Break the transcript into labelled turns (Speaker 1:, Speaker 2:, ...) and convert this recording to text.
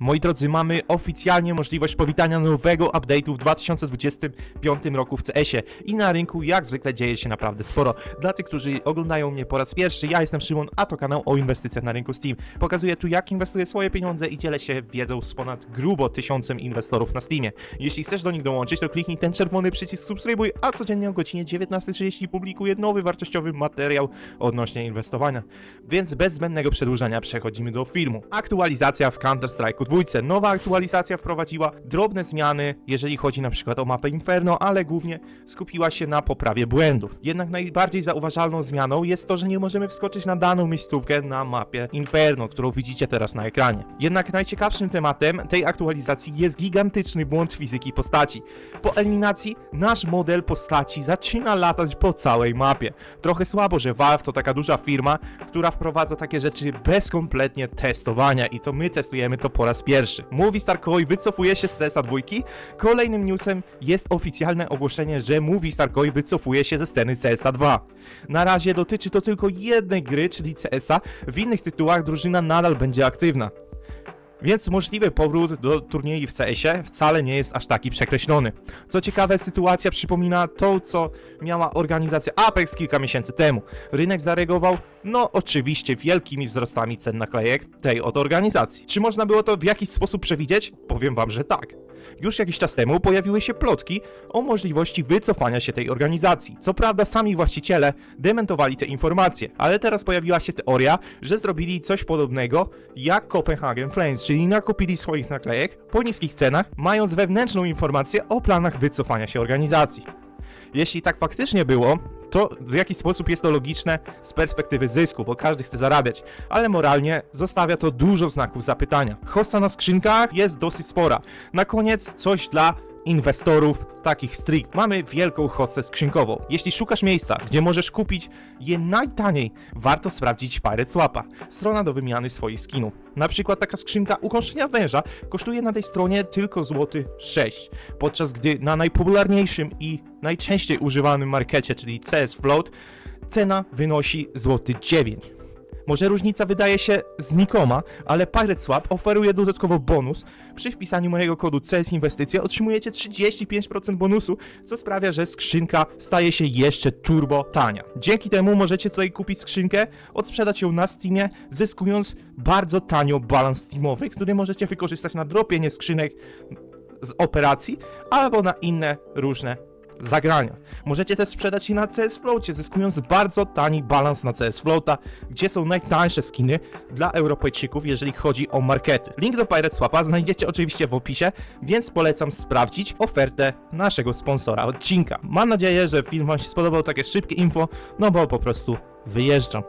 Speaker 1: Moi drodzy, mamy oficjalnie możliwość powitania nowego update'u w 2025 roku w CS-ie i na rynku jak zwykle dzieje się naprawdę sporo. Dla tych, którzy oglądają mnie po raz pierwszy, ja jestem Szymon, a to kanał o inwestycjach na rynku Steam. Pokazuję tu jak inwestuję swoje pieniądze i dzielę się wiedzą z ponad grubo tysiącem inwestorów na Steamie. Jeśli chcesz do nich dołączyć, to kliknij ten czerwony przycisk subskrybuj, a codziennie o godzinie 19.30 publikuję nowy wartościowy materiał odnośnie inwestowania. Więc bez zbędnego przedłużania przechodzimy do filmu. Aktualizacja w Counter-Strike'u 2. Nowa aktualizacja wprowadziła drobne zmiany, jeżeli chodzi na przykład o mapę Inferno, ale głównie skupiła się na poprawie błędów. Jednak najbardziej zauważalną zmianą jest to, że nie możemy wskoczyć na daną miejscówkę na mapie Inferno, którą widzicie teraz na ekranie. Jednak najciekawszym tematem tej aktualizacji jest gigantyczny błąd fizyki postaci. Po eliminacji nasz model postaci zaczyna latać po całej mapie. Trochę słabo, że Valve to taka duża firma, która wprowadza takie rzeczy bez kompletnie testowania i to my testujemy to po raz pierwszy. Movie Koi wycofuje się z CSA 2. Kolejnym newsem jest oficjalne ogłoszenie, że Movie Star Koi wycofuje się ze sceny CSA 2. Na razie dotyczy to tylko jednej gry, czyli CSA. W innych tytułach drużyna nadal będzie aktywna. Więc możliwy powrót do turniej w CS-ie wcale nie jest aż taki przekreślony. Co ciekawe, sytuacja przypomina tą, co miała organizacja Apex kilka miesięcy temu. Rynek zareagował, no oczywiście, wielkimi wzrostami cen naklejek tej od organizacji. Czy można było to w jakiś sposób przewidzieć? Powiem wam, że tak. Już jakiś czas temu pojawiły się plotki o możliwości wycofania się tej organizacji. Co prawda sami właściciele dementowali te informacje, ale teraz pojawiła się teoria, że zrobili coś podobnego jak Copenhagen Flames, czyli nakupili swoich naklejek po niskich cenach, mając wewnętrzną informację o planach wycofania się organizacji. Jeśli tak faktycznie było, to w jakiś sposób jest to logiczne z perspektywy zysku, bo każdy chce zarabiać, ale moralnie zostawia to dużo znaków zapytania. Hossa na skrzynkach jest dosyć spora. Na koniec coś dla inwestorów takich strict. Mamy wielką hossę skrzynkową. Jeśli szukasz miejsca, gdzie możesz kupić je najtaniej, warto sprawdzić Pirate Swapa, strona do wymiany swoich skinów. Na przykład taka skrzynka ukąszenia węża kosztuje na tej stronie tylko złoty 6, podczas gdy na najpopularniejszym i najczęściej używanym markecie, czyli CS Float, cena wynosi złoty 9. Może różnica wydaje się znikoma, ale Pirate Swap oferuje dodatkowo bonus. Przy wpisaniu mojego kodu CS Inwestycja otrzymujecie 35% bonusu, co sprawia, że skrzynka staje się jeszcze turbo tania. Dzięki temu możecie tutaj kupić skrzynkę, odsprzedać ją na Steamie, zyskując bardzo tanio balans Steamowy, który możecie wykorzystać na dropienie skrzynek z operacji albo na inne różne zagrania. Możecie też sprzedać je na CS Floatie, zyskując bardzo tani balans na CS Floata, gdzie są najtańsze skiny dla Europejczyków, jeżeli chodzi o markety. Link do Pirate Swapa znajdziecie oczywiście w opisie, więc polecam sprawdzić ofertę naszego sponsora odcinka. Mam nadzieję, że film Wam się spodobał, takie szybkie info, no bo po prostu wyjeżdżam.